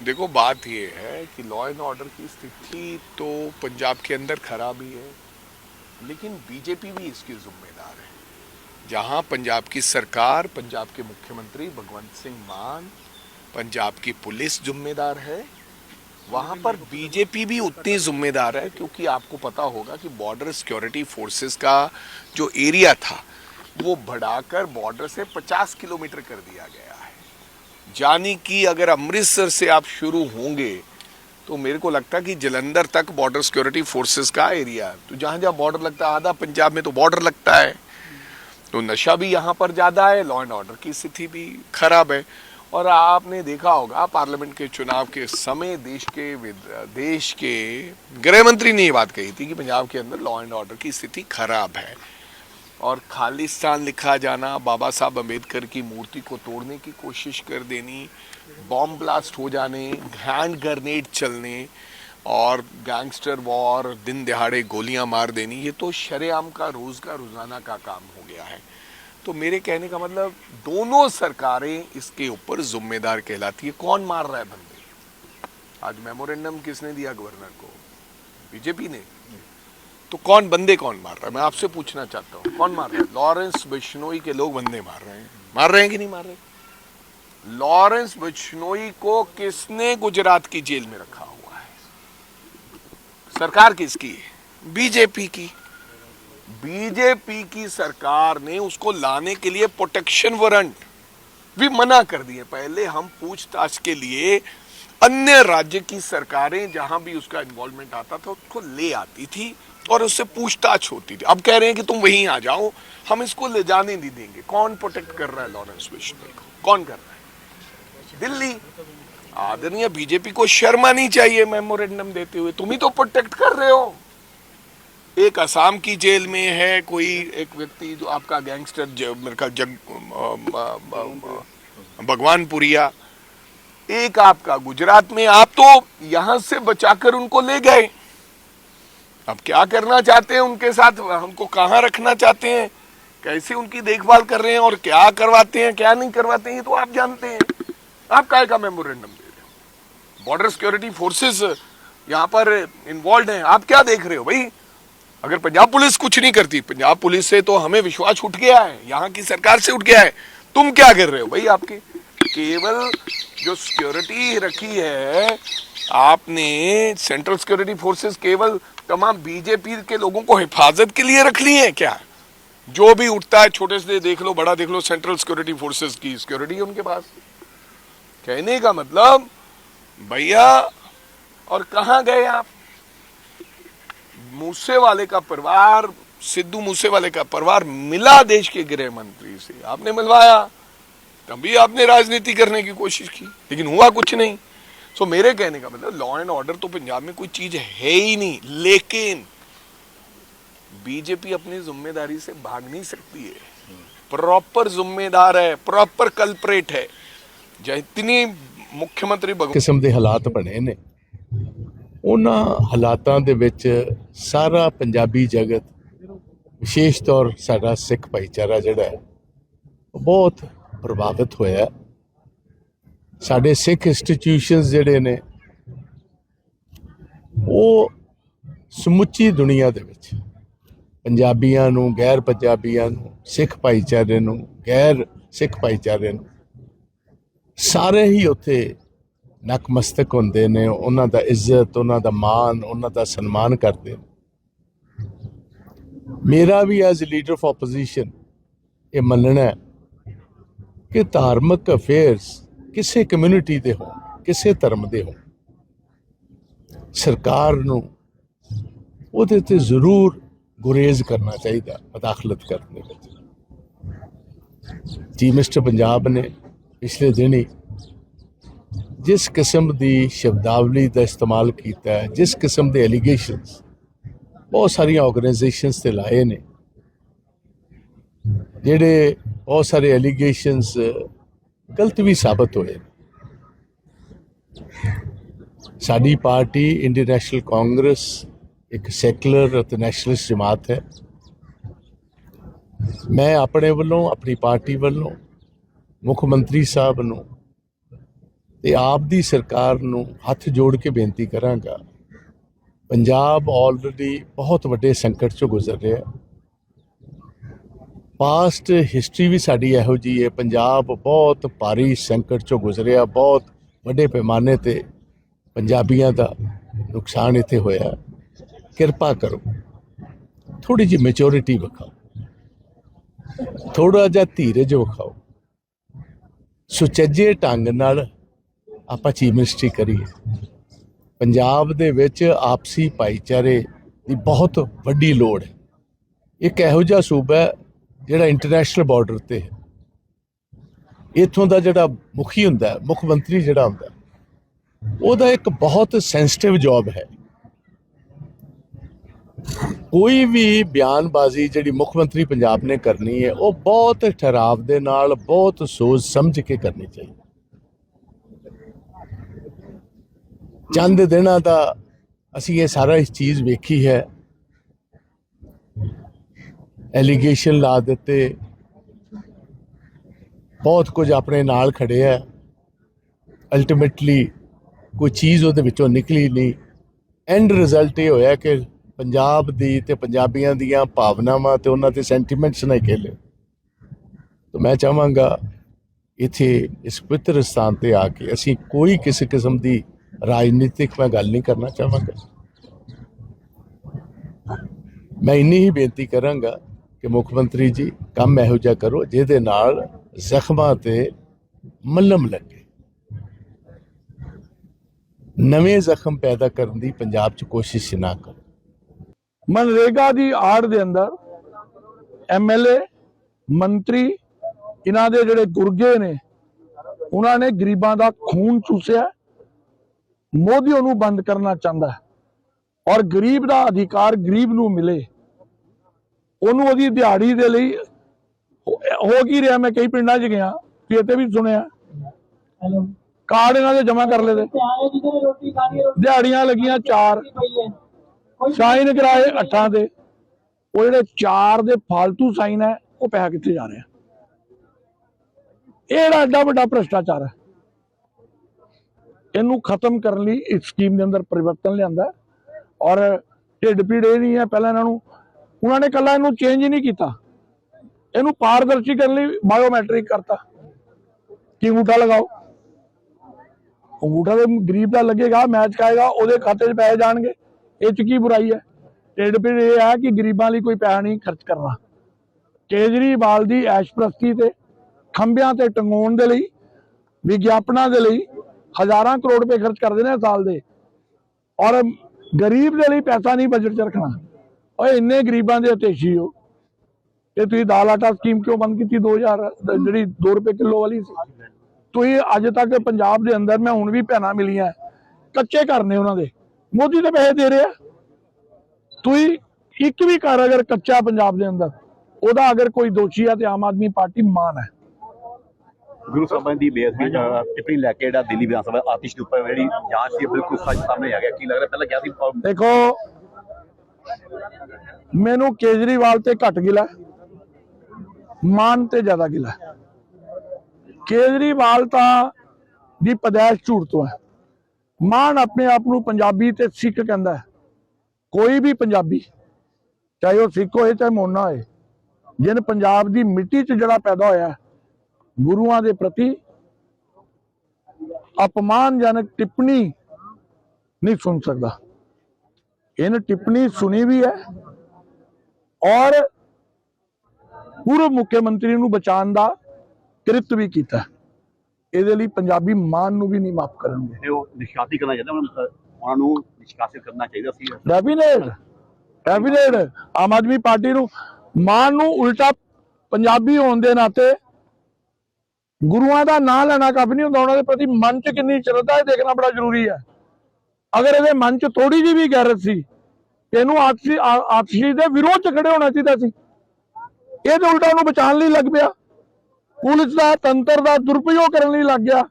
देखो, बात ये है कि लॉ एंड ऑर्डर की स्थिति तो पंजाब के अंदर खराब ही है, लेकिन बीजेपी भी इसकी जिम्मेदार है। जहाँ पंजाब की सरकार, पंजाब के मुख्यमंत्री भगवंत सिंह मान, पंजाब की पुलिस जिम्मेदार है, वहाँ पर बीजेपी भी उतनी जिम्मेदार है, क्योंकि आपको पता होगा कि बॉर्डर सिक्योरिटी फोर्सेस का जो एरिया था, वो बढ़ाकर बॉर्डर से 50 किलोमीटर कर दिया गया जानी कि अगर अमृतसर से आप शुरू होंगे तो मेरे को लगता है कि जलंधर तक बॉर्डर सिक्योरिटी फोर्सेस का एरिया तो जहाँ जहाँ बॉर्डर लगता है, आधा पंजाब में तो बॉर्डर लगता है। तो नशा भी यहाँ पर ज़्यादा है लॉ एंड ऑर्डर की स्थिति भी खराब है। और आपने देखा होगा पार्लियामेंट के चुनाव के समय देश के देश के गृह मंत्री ने ये बात कही थी कि पंजाब के अंदर लॉ एंड ऑर्डर की स्थिति खराब है। और खालिस्तान लिखा जाना, बाबा साहब अंबेडकर की मूर्ति को तोड़ने की कोशिश कर देनी बॉम्ब ब्लास्ट हो जाने हैंड ग्रनेड चलने और गैंगस्टर वॉर दिन दिहाड़े गोलियाँ मार देनी, ये तो शरेआम का रोज का रोज़ाना का काम हो गया है। तो मेरे कहने का मतलब दोनों सरकारें इसके ऊपर जिम्मेदार कहलाती है। कौन मार रहा है बंदे? आज मेमोरेंडम किसने दिया गवर्नर को? बीजेपी ने। तो कौन बंदे कौन मार रहा है? मैं आपसे पूछना चाहता हूँ, कौन मार रहा है? लॉरेंस बिश्नोई के लोग बंदे मार रहे हैं। मार रहे हैं कि नहीं मार रहे? लॉरेंस बिश्नोई को किसने गुजरात की जेल में रखा हुआ है? सरकार किसकी है? बीजेपी की। बीजेपी की सरकार ने उसको लाने के लिए प्रोटेक्शन वारंट भी मना कर दिए। पहले हम पूछताछ के लिए अन्य राज्य की सरकारें जहाँ भी उसका इन्वॉल्वमेंट आता था, उसको ले आती थी। और उससे पूछताछ होती थी। अब कह रहे हैं कि तुम वहीं आ जाओ हम इसको ले जाने नहीं देंगे। कौन प्रोटेक्ट कर रहा है लॉरेंस बिश्नोई को? कौन कर रहा है? दिल्ली। आदरणीय बीजेपी को शर्म आनी चाहिए मेमोरेंडम देते हुए। तुम ही तो प्रोटेक्ट कर रहे हो। एक असम की जेल में है कोई एक व्यक्ति जो आपका गैंगस्टर मेरे ख्याल जग अ, भगवानपुरिया। एक आपका गुजरात में। आप तो यहाँ से बचाकर उनको ले गए। अब क्या करना चाहते हैं उनके साथ? हमको कहाँ रखना चाहते हैं? कैसे उनकी देखभाल कर रहे हैं और क्या करवाते हैं, क्या नहीं करवाते हैं, ये तो आप जानते हैं। आप काय का मेमोरेंडम दे रहे हो? बॉर्डर सिक्योरिटी फोर्सेस यहाँ पर इन्वॉल्व हैं। आप क्या देख रहे हो भाई? अगर पंजाब पुलिस कुछ नहीं करती, पंजाब पुलिस से तो हमें विश्वास उठ गया है, यहाँ की सरकार से उठ गया है। तुम क्या कर रहे हो भाई आपके? केवल जो सिक्योरिटी रखी है आपने सेंट्रल सिक्योरिटी फोर्सेस केवल तमाम बीजेपी के लोगों को हिफाजत के लिए रख ली है क्या? जो भी उठता है, छोटे से देख लो, बड़ा देख लो सेंट्रल सिक्योरिटी फोर्सेस की सिक्योरिटी उनके पास। कहने का मतलब भैया, और कहाँ गए आप? मूसे वाले का परिवार, सिद्धू मूसे वाले का परिवार मिला देश के गृह मंत्री से। आपने मिलवाया, तभी आपने राजनीति करने की कोशिश की, लेकिन हुआ कुछ नहीं। सो मेरे कहने का मतलब लॉ एंड ऑर्डर तो पंजाब में कोई चीज है ही नहीं लेकिन बीजेपी अपनी जिम्मेदारी से भाग नहीं सकती है प्रॉपर जिम्मेदार है प्रॉपर कल्परेट है जितनी मुख्यमंत्री भगवंत ਕਿਸਮ ਦੇ ਹਾਲਾਤ ਬਣੇ ਨੇ ਉਹਨਾਂ ਹਾਲਾਤਾਂ ਦੇ ਵਿੱਚ ਸਾਰਾ ਪੰਜਾਬੀ ਜਗਤ ਵਿਸ਼ੇਸ਼ ਤੌਰ ਸਾਡਾ ਸਿੱਖ ਭਾਈਚਾਰਾ ਜਿਹੜਾ ਹੈ ਉਹ ਬਹੁਤ ਪ੍ਰਭਾਵਿਤ ਹੋਇਆ ਹੈ। ਸਾਡੇ ਸਿੱਖ ਇੰਸਟੀਟਿਊਸ਼ਨਸ ਜਿਹੜੇ ਨੇ, ਉਹ ਸਮੁੱਚੀ ਦੁਨੀਆ ਦੇ ਵਿੱਚ ਪੰਜਾਬੀਆਂ ਨੂੰ, ਗੈਰ ਪੰਜਾਬੀਆਂ ਨੂੰ, ਸਿੱਖ ਭਾਈਚਾਰੇ ਨੂੰ, ਗੈਰ ਸਿੱਖ ਭਾਈਚਾਰੇ ਨੂੰ ਸਾਰੇ ਹੀ ਉੱਥੇ ਨਕਮਸਤਕ ਹੁੰਦੇ ਨੇ। ਉਹਨਾਂ ਦਾ ਇੱਜ਼ਤ, ਉਹਨਾਂ ਦਾ ਮਾਣ, ਉਹਨਾਂ ਦਾ ਸਨਮਾਨ ਕਰਦੇ ਨੇ। ਮੇਰਾ ਵੀ ਐਜ਼ ਲੀਡਰ ਆਫ ਆਪੋਜੀਸ਼ਨ ਇਹ ਮੰਨਣਾ ਹੈ ਕਿ ਧਾਰਮਿਕ ਅਫੇਅਰਸ ਕਿਸੇ ਕਮਿਊਨਿਟੀ ਦੇ ਹੋ ਕਿਸੇ ਧਰਮ ਦੇ ਹੋ ਸਰਕਾਰ ਨੂੰ ਉਹਦੇ ਤੇ ਜ਼ਰੂਰ ਗੁਰੇਜ਼ ਕਰਨਾ ਚਾਹੀਦਾ ਮਦਾਖਲਤ ਕਰਨ ਦੇ ਵਿੱਚ। ਜੀ ਮਿਸਟਰ ਪੰਜਾਬ ਨੇ ਪਿਛਲੇ ਦਿਨੀ ਜਿਸ ਕਿਸਮ ਦੀ ਸ਼ਬਦਾਵਲੀ ਦਾ ਇਸਤੇਮਾਲ ਕੀਤਾ ਹੈ, ਜਿਸ ਕਿਸਮ ਦੇ ਐਲੀਗੇਸ਼ਨਸ ਬਹੁਤ ਸਾਰੀਆਂ ਆਰਗੇਨਾਈਜੇਸ਼ਨਸ ਤੇ ਲਾਏ ਨੇ, ਜਿਹੜੇ ਬਹੁਤ ਸਾਰੇ ਐਲੀਗੇਸ਼ਨਸ ਗਲਤ ਵੀ ਸਾਬਤ ਹੋਏ। ਨੇ। ਸਾਡੀ ਪਾਰਟੀ ਇੰਡੀਅਨ ਨੈਸ਼ਨਲ ਕਾਂਗਰਸ ਇੱਕ ਸੈਕੂਲਰ ਅਤੇ ਨੈਸ਼ਨਲਿਸਟ ਜਮਾਤ ਹੈ। ਮੈਂ ਆਪਣੇ ਵੱਲੋਂ, ਆਪਣੀ ਪਾਰਟੀ ਵੱਲੋਂ, ਮੁੱਖ ਮੰਤਰੀ ਸਾਹਿਬ ਨੂੰ ਤੇ ਆਪ ਦੀ ਸਰਕਾਰ ਨੂੰ ਹੱਥ ਜੋੜ ਕੇ ਬੇਨਤੀ ਕਰਾਂਗਾ। ਪੰਜਾਬ ਆਲਰੇਡੀ ਬਹੁਤ ਵੱਡੇ ਸੰਕਟ ਚੋਂ ਗੁਜ਼ਰ ਰਿਹਾ ਹੈ। ਪਾਸਟ ਹਿਸਟਰੀ ਵੀ ਸਾਡੀ ਇਹੋ ਜੀ ਹੈ। ਪੰਜਾਬ ਬਹੁਤ ਭਾਰੀ ਸੰਕਟ ਚੋਂ ਗੁਜ਼ਰਿਆ, ਬਹੁਤ ਵੱਡੇ ਪੈਮਾਨੇ ਤੇ ਪੰਜਾਬੀਆਂ ਦਾ ਨੁਕਸਾਨ ਇੱਥੇ ਹੋਇਆ। ਕਿਰਪਾ ਕਰੋ ਥੋੜੀ ਜਿਹੀ ਮੈਚੁਰਿਟੀ ਵਿਖਾਓ ਥੋੜਾ ਜਿਹਾ ਧੀਰਜ ਵਿਖਾਓ। ਸੁਚੱਜੇ ਢੰਗ ਨਾਲ ਆਪਾਂ ਚੀਫ ਮਿਨਿਸਟਰੀ ਕਰੀਏ। ਪੰਜਾਬ ਦੇ ਵਿੱਚ ਆਪਸੀ ਭਾਈਚਾਰੇ ਦੀ ਬਹੁਤ ਵੱਡੀ ਲੋੜ ਹੈ। ਇੱਕ ਇਹੋ ਜਿਹਾ ਸੂਬਾ ਜਿਹੜਾ ਇੰਟਰਨੈਸ਼ਨਲ ਬਾਰਡਰ ਤੇ ਹੈ। ਇੱਥੋਂ ਦਾ ਜਿਹੜਾ ਮੁਖੀ ਹੁੰਦਾ ਮੁੱਖ ਮੰਤਰੀ ਜਿਹੜਾ ਹੁੰਦਾ ਉਹਦਾ ਇੱਕ ਬਹੁਤ ਸੈਂਸਿਟਿਵ ਜੌਬ ਹੈ। ਕੋਈ ਵੀ ਬਿਆਨਬਾਜ਼ੀ ਜਿਹੜੀ ਮੁੱਖ ਮੰਤਰੀ ਪੰਜਾਬ ਨੇ ਕਰਨੀ ਹੈ, ਉਹ ਬਹੁਤ ਠਹਿਰਾਵ ਦੇ ਨਾਲ, ਬਹੁਤ ਸੋਚ ਸਮਝ ਕੇ ਕਰਨੀ ਚਾਹੀਦੀ ਚੰਦ ਦਿਨਾਂ ਦਾ ਅਸੀਂ ਇਹ ਸਾਰਾ ਇਸ ਚੀਜ਼ ਵੇਖੀ ਹੈ ਐਲੀਗੇਸ਼ਨ ਲਾ ਦਿੱਤੇ। ਬਹੁਤ ਕੁਝ ਆਪਣੇ ਨਾਲ ਖੜੇ ਖੜਿਆ ਅਲਟੀਮੇਟਲੀ ਕੋਈ ਚੀਜ਼ ਉਹਦੇ ਵਿੱਚੋਂ ਨਿਕਲੀ ਨਹੀਂ। ਐਂਡ ਰਿਜ਼ਲਟ ਇਹ ਹੋਇਆ ਕਿ ਪੰਜਾਬ ਦੀ ਤੇ ਪੰਜਾਬੀਆਂ ਦੀਆਂ ਭਾਵਨਾਵਾਂ ਤੇ ਉਹਨਾਂ ਦੇ ਸੈਂਟੀਮੈਂਟਸ ਨਹੀਂ ਖੇਲੇ। ਤਾਂ ਮੈਂ ਚਾਹਾਂਗਾ ਇੱਥੇ ਇਸ ਪਵਿੱਤਰ ਸਥਾਨ ਤੇ ਆ ਕੇ ਅਸੀਂ ਕੋਈ ਕਿਸੇ ਕਿਸਮ ਦੀ ਰਾਜਨੀਤਿਕ ਮੈਂ ਗੱਲ ਨਹੀਂ ਕਰਨਾ ਚਾਹਾਂਗਾ। ਮੈਂ ਇੰਨੀ ਹੀ ਬੇਨਤੀ ਕਰਾਂਗਾ ਕਿ ਮੁੱਖ ਮੰਤਰੀ ਜੀ, ਕੰਮ ਇਹੋ ਜਿਹਾ ਕਰੋ ਜਿਹਦੇ ਨਾਲ ਜ਼ਖਮਾਂ ਤੇ ਮੱਲਮ ਲੱਗੇ। ਨਵੇਂ ਜ਼ਖਮ ਪੈਦਾ ਕਰਨ ਦੀ ਪੰਜਾਬ 'ਚ ਕੋਸ਼ਿਸ਼ ਨਾ ਕਰੋ। ਮਨਰੇਗਾ ਦੀ ਆੜ ਦੇ ਅੰਦਰ ਐਮਐਲਏ ਮੰਤਰੀ, ਇਹਨਾਂ ਦੇ ਜਿਹੜੇ ਗੁਰਗੇ ਨੇ, ਉਹਨਾਂ ਨੇ ਗਰੀਬਾਂ ਦਾ ਖੂਨ ਚੂਸਿਆ। ਮੋਦੀ ਉਹਨੂੰ ਬੰਦ ਕਰਨਾ ਚਾਹੁੰਦਾ ਔਰ ਗਰੀਬ ਦਾ ਅਧਿਕਾਰ ਗਰੀਬ ਨੂੰ ਮਿਲੇ। ਉਹਨੂੰ ਉਹਦੀ ਦਿਹਾੜੀ ਦੇ ਲਈ ਹੋ ਕੀ ਰਿਹਾ? ਮੈਂ ਕਈ ਪਿੰਡਾਂ 'ਚ ਗਿਆ ਕਿ ਇੱਥੇ ਵੀ ਸੁਣਿਆ। ਕਾਰਡ ਇਹਨਾਂ ਦੇ ਜਮ੍ਹਾਂ ਕਰ ਲੈਦੇ। ਦਿਹਾੜੀਆਂ ਲੱਗੀਆਂ 4 ਸਾਈਨ ਕਰਾਏ 8 ਦੇ। ਉਹ ਜਿਹੜੇ 4 ਦੇ ਫालतू ਸਾਈਨ ਹੈ ਉਹ ਪੈਸਾ ਕਿੱਥੇ ਜਾ ਰਿਹਾ ਇਹ ਜਿਹੜਾ ਐਡਾ ਵੱਡਾ ਭ੍ਰਿਸ਼ਟਾਚਾਰ ਹੈ। ਇਹਨੂੰ ਖਤਮ ਕਰਨ ਲਈ ਇਸ ਸਕੀਮ ਦੇ ਅੰਦਰ ਪਰਿਵਰਤਨ ਲਿਆਂਦਾ ਔਰ ਢਿੱਡ ਪੀੜ ਇਹ ਨਹੀਂ ਹੈ ਪਹਿਲਾਂ ਇਹਨਾਂ ਨੂੰ ਉਹਨਾਂ ਨੇ ਕੱਲਾ ਇਹਨੂੰ ਚੇਂਜ ਹੀ ਨਹੀਂ ਕੀਤਾ। ਇਹਨੂੰ ਪਾਰਦਰਸ਼ੀ ਕਰਨ ਲਈ ਬਾਇਓਮੈਟ੍ਰਿਕ ਕਰਤਾ। ਕਿ ਅੰਗੂਠਾ ਲਗਾਓ? ਅੰਗੂਠਾ ਤੇ ਗਰੀਬ ਦਾ ਲੱਗੇਗਾ ਮੈਚ ਖਾਏਗਾ ਉਹਦੇ ਖਾਤੇ 'ਚ ਪੈਸੇ ਜਾਣਗੇ। ਇਹ 'ਚ ਕੀ ਬੁਰਾਈ ਹੈ? ਢਿੱਡ ਪੀੜ ਇਹ ਹੈ ਕਿ ਗਰੀਬਾਂ ਲਈ ਕੋਈ ਪੈਸਾ ਨਹੀਂ ਖਰਚ ਕਰਨਾ। ਕੇਜਰੀਵਾਲ ਦੀ ਐਸ਼ਪ੍ਰਸਤੀ ਤੇ, ਖੰਭਿਆਂ ਤੇ ਟੰਗਾਉਣ ਦੇ ਲਈ, ਵਿਗਿਆਪਨਾਂ ਦੇ ਲਈ ਹਜ਼ਾਰਾਂ ਕਰੋੜ ਰੁਪਏ ਖਰਚ ਕਰਦੇ ਨੇ ਸਾਲ ਦੇ। ਔਰ ਗਰੀਬ ਦੇ ਲਈ ਪੈਸਾ ਨਹੀਂ ਬਜਟ 'ਚ ਰੱਖਣਾ। ਓਏ ਇੰਨੇ ਗਰੀਬਾਂ ਦੇ ਅਤੇਸ਼ੀ ਹੋ ਤੇ ਤੁਸੀਂ ਦਾਲ ਆਟਾ ਸਕੀਮ ਕਿਉਂ ਬੰਦ ਕੀਤੀ? 2000 ਦ- ਜਿਹੜੀ 2 ਰੁਪਏ ਕਿਲੋ ਵਾਲੀ ਸੀ। ਤੁਸੀਂ ਅੱਜ ਤੱਕ ਪੰਜਾਬ ਦੇ ਅੰਦਰ ਮੈਂ ਹੁਣ ਵੀ ਭੈਣਾਂ ਮਿਲੀਆਂ। ਕੱਚੇ ਘਰ ਨੇ ਉਹਨਾਂ ਦੇ। ਮੋਦੀ ਦੇ ਪੈਸੇ ਦੇ ਰਿਹਾ। ਤੁਸੀਂ ਇੱਕ ਵੀ ਘਰ ਅਗਰ ਕੱਚਾ ਪੰਜਾਬ ਦੇ ਅੰਦਰ ਉਹਦਾ ਅਗਰ ਕੋਈ ਦੋਸ਼ੀ ਹੈ ਤੇ ਆਮ ਆਦਮੀ ਪਾਰਟੀ ਮਾਨ ਹੈ। ਗੁਰੂ ਸਾਹਿਬਾਨ ਦੀ ਬੇਅਦਬੀ ਟਿੱਪਣੀ ਲੈ ਕੇ ਜਿਹੜਾ ਦਿੱਲੀ ਵਿਧਾਨ ਸਭਾ ਆਤਿਸ਼ ਦੇ ਉੱਪਰ ਜਿਹੜੀ ਜਾਂਚ ਸੀ ਬਿਲਕੁਲ ਸੱਚ ਸਾਹਮਣੇ ਆ ਗਿਆ। ਕੀ ਲੱਗ ਰਿਹਾ? ਪਹਿਲਾਂ ਕਿਹਾ ਸੀ ਦੇਖੋ ਮੈਨੂੰ ਕੇਜਰੀਵਾਲ ਤੇ ਘੱਟ ਗਿਲਾ ਹੈ। ਮਾਨ ਤੇ ਜ਼ਿਆਦਾ ਗਿਲਾ ਕੇਜਰੀਵਾਲ ਤਾਂ ਦੀ ਪਦੈਸ਼ ਝੂਠ ਤੋਂ ਹੈ। ਮਾਨ ਆਪਣੇ ਆਪ ਨੂੰ ਪੰਜਾਬੀ ਤੇ ਸਿੱਖ ਕਹਿੰਦਾ ਹੈ। ਕੋਈ ਵੀ ਪੰਜਾਬੀ, ਚਾਹੇ ਉਹ ਸਿੱਖ ਹੋਏ, ਚਾਹੇ ਮੋਨਾ ਹੋਏ, ਜਿਨ ਪੰਜਾਬ ਦੀ ਮਿੱਟੀ 'ਚ ਜਿਹੜਾ ਪੈਦਾ ਹੋਇਆ ਗੁਰੂਆਂ ਦੇ ਪ੍ਰਤੀ ਅਪਮਾਨਜਨਕ ਟਿੱਪਣੀ ਨਹੀਂ ਸੁਣ ਸਕਦਾ। ਇਹਨੇ ਟਿੱਪਣੀ ਸੁਣੀ ਵੀ ਹੈ ਔਰ ਪੂਰਵ ਮੁੱਖ ਮੰਤਰੀ ਨੂੰ ਬਚਾਉਣ ਦਾ ਕਿਰਤ ਵੀ ਕੀਤਾ। ਇਹਦੇ ਲਈ ਪੰਜਾਬੀ ਮਾਨ ਨੂੰ ਵੀ ਨਹੀਂ ਮਾਫ ਕਰਨਗੇ ਤੇ ਉਹ ਨਿਸ਼ਕਾਸੀ ਕਰਨਾ ਚਾਹੀਦਾ ਉਹਨਾਂ ਨੂੰ, ਨਿਸ਼ਕਾਸਿਤ ਕਰਨਾ ਚਾਹੀਦਾ ਸੀ ਆਮ ਆਦਮੀ ਪਾਰਟੀ ਨੂੰ ਮਾਨ ਨੂੰ ਉਲਟਾ ਪੰਜਾਬੀ ਹੋਣ ਦੇ ਨਾਤੇ ਗੁਰੂਆਂ ਦਾ ਨਾਂ ਲੈਣਾ ਕਾਫੀ ਨਹੀਂ ਹੁੰਦਾ ਉਹਨਾਂ ਦੇ ਪ੍ਰਤੀ ਮਨ ਚ ਕਿੰਨੀ ਸ਼ਰਧਾ ਹੈ ਦੇਖਣਾ ਬੜਾ ਜ਼ਰੂਰੀ ਹੈ ਅਗਰ ਇਹਦੇ ਮਨ ਚ ਥੋੜੀ ਜਿਹੀ ਵੀ ਗੈਰਤ ਸੀ ਇਹਨੂੰ ਆਤਸ਼ੀ ਆ- ਦੇ ਵਿਰੋਧ ਚ ਖੜੇ ਹੋਣਾ ਚਾਹੀਦਾ ਸੀ। ਇਹਦੇ ਉਲਟਾ ਉਹਨੂੰ ਬਚਾਉਣ ਲਈ ਲੱਗ ਪਿਆ। ਪੁਲਿਸ ਦਾ ਤੰਤਰ ਦਾ ਦੁਰਪਯੋਗ ਕਰਨ ਲਈ ਲੱਗ ਗਿਆ।